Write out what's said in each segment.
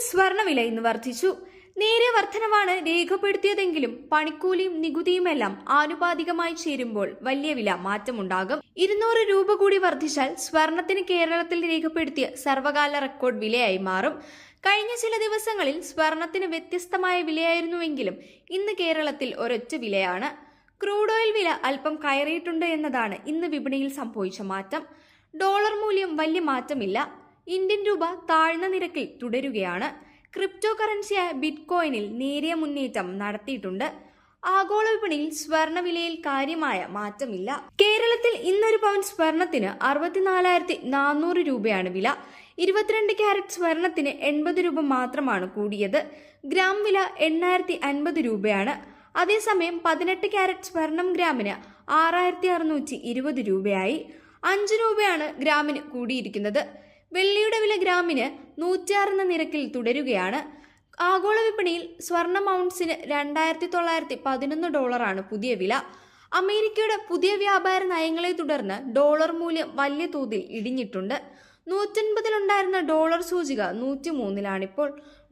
സ്വർണവില ഇന്ന് വർദ്ധിച്ചു. നേരിയ വർധനവാണ് രേഖപ്പെടുത്തിയതെങ്കിലും പണിക്കൂലിയും നികുതിയുമെല്ലാം ആനുപാതികമായി ചേരുമ്പോൾ വലിയ വില മാറ്റമുണ്ടാകും. ഇരുന്നൂറ് രൂപ കൂടി വർദ്ധിച്ചാൽ സ്വർണത്തിന് കേരളത്തിൽ രേഖപ്പെടുത്തിയ സർവകാല റെക്കോർഡ് വിലയായി മാറും. കഴിഞ്ഞ ചില ദിവസങ്ങളിൽ സ്വർണത്തിന് വ്യത്യസ്തമായ വിലയായിരുന്നുവെങ്കിലും ഇന്ന് കേരളത്തിൽ ഒരൊറ്റ വിലയാണ്. ക്രൂഡ് ഓയിൽ വില അല്പം കയറിയിട്ടുണ്ട് എന്നതാണ് ഇന്ന് വിപണിയിൽ സംഭവിച്ച മാറ്റം. ഡോളർ മൂല്യം വലിയ മാറ്റമില്ല. ഇന്ത്യൻ രൂപ താഴ്ന്ന നിരക്കിൽ തുടരുകയാണ്. ക്രിപ്റ്റോ കറൻസിയായ ബിറ്റ് കോയിനിൽ നേരിയ മുന്നേറ്റം നടത്തിയിട്ടുണ്ട്. ആഗോള വിപണിയിൽ സ്വർണവിലയിൽ കാര്യമായ മാറ്റമില്ല. കേരളത്തിൽ ഇന്നൊരു പവൻ സ്വർണത്തിന് അറുപത്തിനാലായിരത്തി നാനൂറ് രൂപയാണ് വില. ഇരുപത്തിരണ്ട് ക്യാരറ്റ് സ്വർണത്തിന് എൺപത് രൂപ മാത്രമാണ് കൂടിയത്. ഗ്രാം വില എണ്ണായിരത്തി അൻപത് രൂപയാണ്. അതേസമയം പതിനെട്ട് ക്യാരറ്റ് സ്വർണം ഗ്രാമിന് ആറായിരത്തി അറുന്നൂറ്റി ഇരുപത് രൂപയായി. അഞ്ച് രൂപയാണ് ഗ്രാമിന് കൂടിയിരിക്കുന്നത്. വെള്ളിയുടെ വില ഗ്രാമിന് നൂറ്റാറ് എന്ന നിരക്കിൽ തുടരുകയാണ്. ആഗോള വിപണിയിൽ സ്വർണ മൗണ്ട്സിന് രണ്ടായിരത്തി തൊള്ളായിരത്തി പതിനൊന്ന് ഡോളറാണ് പുതിയ വില. അമേരിക്കയുടെ പുതിയ വ്യാപാര നയങ്ങളെ തുടർന്ന് ഡോളർ മൂല്യം വലിയ തോതിൽ ഇടിഞ്ഞിട്ടുണ്ട്. നൂറ്റൻപതിലുണ്ടായിരുന്ന ഡോളർ സൂചിക നൂറ്റിമൂന്നിലാണിപ്പോൾ.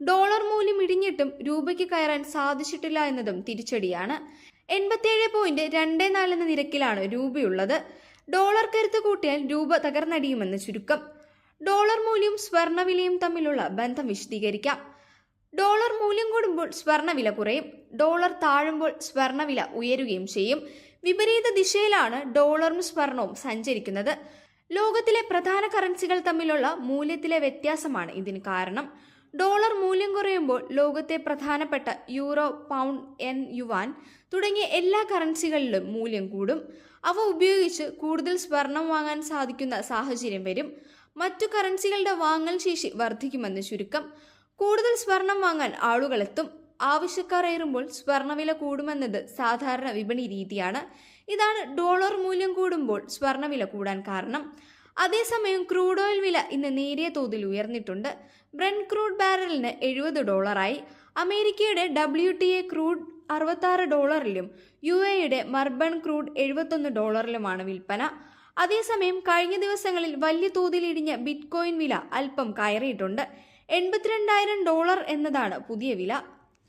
ഡോളർ മൂല്യം ഇടിഞ്ഞിട്ടും രൂപയ്ക്ക് കയറാൻ സാധിച്ചിട്ടില്ല എന്നതും തിരിച്ചടിയാണ്. എൺപത്തിയേഴ് പോയിന്റ് രണ്ട് നാല് എന്ന നിരക്കിലാണ് രൂപയുള്ളത്. ഡോളർ കരുത്ത് കൂട്ടിയാൽ രൂപ തകർന്നടിയുമെന്ന് ചുരുക്കം. ഡോളർ മൂല്യവും സ്വർണവിലയും തമ്മിലുള്ള ബന്ധം വിശദീകരിക്കാം. ഡോളർ മൂല്യം കൂടുമ്പോൾ സ്വർണവില കുറയും. ഡോളർ താഴുമ്പോൾ സ്വർണവില ഉയരുകയും ചെയ്യും. വിപരീത ദിശയിലാണ് ഡോളറും സ്വർണവും സഞ്ചരിക്കുന്നത്. ലോകത്തിലെ പ്രധാന കറൻസികൾ തമ്മിലുള്ള മൂല്യത്തിലെ വ്യത്യാസമാണ് ഇതിന് കാരണം. ഡോളർ മൂല്യം കുറയുമ്പോൾ ലോകത്തെ പ്രധാനപ്പെട്ട യൂറോ പൗണ്ട് എൻ യുവാൻ തുടങ്ങിയ എല്ലാ കറൻസികളിലും മൂല്യം കൂടും. അവ ഉപയോഗിച്ച് കൂടുതൽ സ്വർണം വാങ്ങാൻ സാധിക്കുന്ന സാഹചര്യം വരും. മറ്റു കറൻസികളുടെ വാങ്ങൽ ശേഷി വർദ്ധിക്കുമെന്ന് ചുരുക്കം. കൂടുതൽ സ്വർണം വാങ്ങാൻ ആളുകളെത്തും. ആവശ്യക്കാർ ഏറുമ്പോൾ സ്വർണവില കൂടുമെന്നത് സാധാരണ വിപണി രീതിയാണ്. ഇതാണ് ഡോളർ മൂല്യം കൂടുമ്പോൾ സ്വർണവില കൂടാൻ കാരണം. അതേസമയം ക്രൂഡ് ഓയിൽ വില ഇന്ന് നേരിയ തോതിൽ ഉയർന്നിട്ടുണ്ട്. ബ്രൻ ക്രൂഡ് ബാരലിന് എഴുപത് ഡോളറായി. അമേരിക്കയുടെ ഡബ്ല്യു ടി എ ക്രൂഡ് അറുപത്താറ് ഡോളറിലും യു എയുടെ മർബൺ ക്രൂഡ് എഴുപത്തൊന്ന് ഡോളറിലുമാണ് വിൽപ്പന. അതേസമയം കഴിഞ്ഞ ദിവസങ്ങളിൽ വലിയ തോതിൽ ഇടിഞ്ഞ ബിറ്റ്കോയിൻ വില അല്പം കയറിയിട്ടുണ്ട്. എൺപത്തിരണ്ടായിരം ഡോളർ എന്നതാണ് പുതിയ വില.